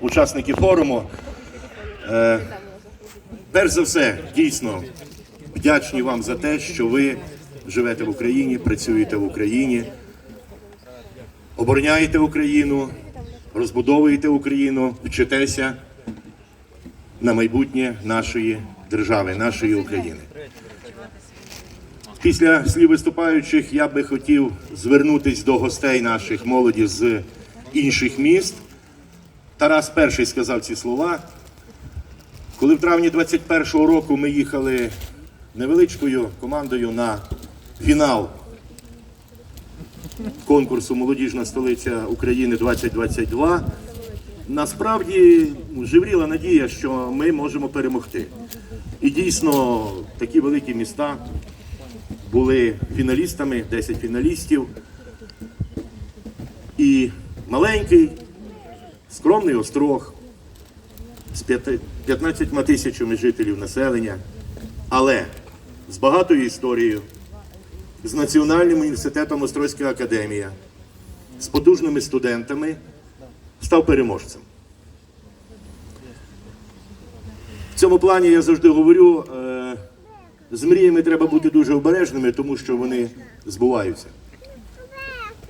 учасники форуму. Е, перш за все, дійсно вдячні вам за те, що ви живете в Україні, працюєте в Україні, обороняєте Україну, розбудовуєте Україну, вчитеся на майбутнє нашої держави, нашої України. Після слів виступаючих я би хотів звернутися до гостей наших молоді з інших міст. Тарас перший сказав ці слова. Коли в травні 21-го року ми їхали невеличкою командою на фінал конкурсу Молодіжна столиця України 2022, насправді живріла надія, що ми можемо перемогти. І дійсно такі великі міста були фіналістами, 10 фіналістів. І маленький, скромний острог з 15 тисячами жителів населення, але з багатою історією, з Національним університетом Острозька академія, з потужними студентами, став переможцем. В цьому плані я завжди говорю, е, з мріями треба бути дуже обережними, тому що вони збуваються.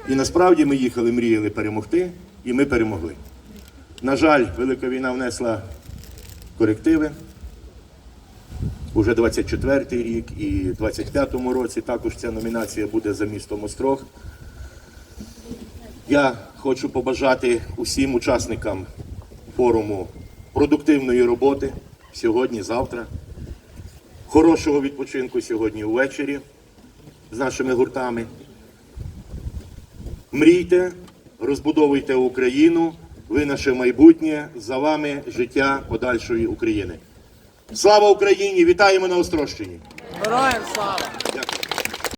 І насправді ми їхали, мріяли перемогти, і ми перемогли. На жаль, велика війна внесла корективи. Уже 24-й рік і 25-му році також ця номінація буде за містом Острог. Я хочу побажати усім учасникам форуму продуктивної роботи сьогодні, завтра, хорошого відпочинку сьогодні ввечері з нашими гуртами. Мрійте, розбудовуйте Україну. Ви наше майбутнє, за вами життя подальшої України. Слава Україні! Вітаємо на Острощині! Героям слава! Дякую.